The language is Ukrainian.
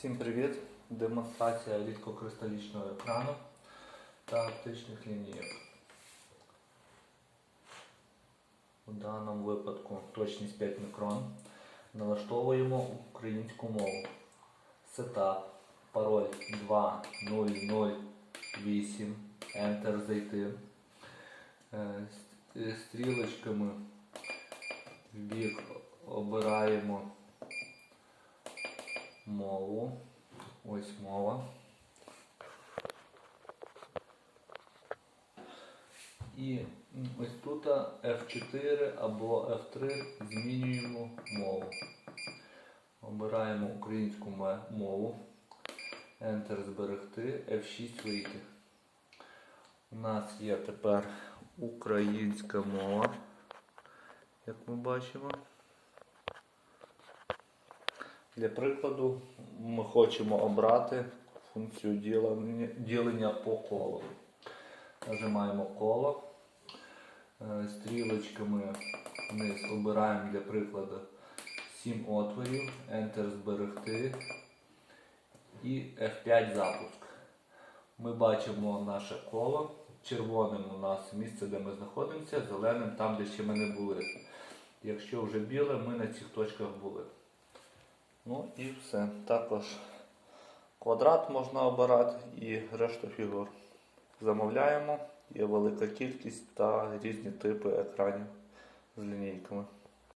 Всім привіт! Демонстрація рідкокристалічного екрану та оптичних лінійок. У даному випадку точність 5 мікрон. Налаштовуємо українську мову. Сетап, пароль 2008, Enter зайти. Е, Стрілочками в бік обираємо мову. Ось мова. І ось тут F4 або F3 змінюємо мову. Обираємо українську мову. Enter зберегти, F6 вийти. У нас є тепер українська мова, як ми бачимо. Для прикладу, ми хочемо обрати функцію ділення, по колу. Нажимаємо коло, е, стрілочками вниз обираємо для прикладу 7 отворів, Enter зберегти і F5 запуск. Ми бачимо наше коло. Червоним у нас місце, де ми знаходимося, зеленим там, де ще ми не були. Якщо вже біле, ми на цих точках були. Ну і все. Також квадрат можна обирати і решту фігур. Замовляємо, є велика кількість та різні типи екранів з лінійками.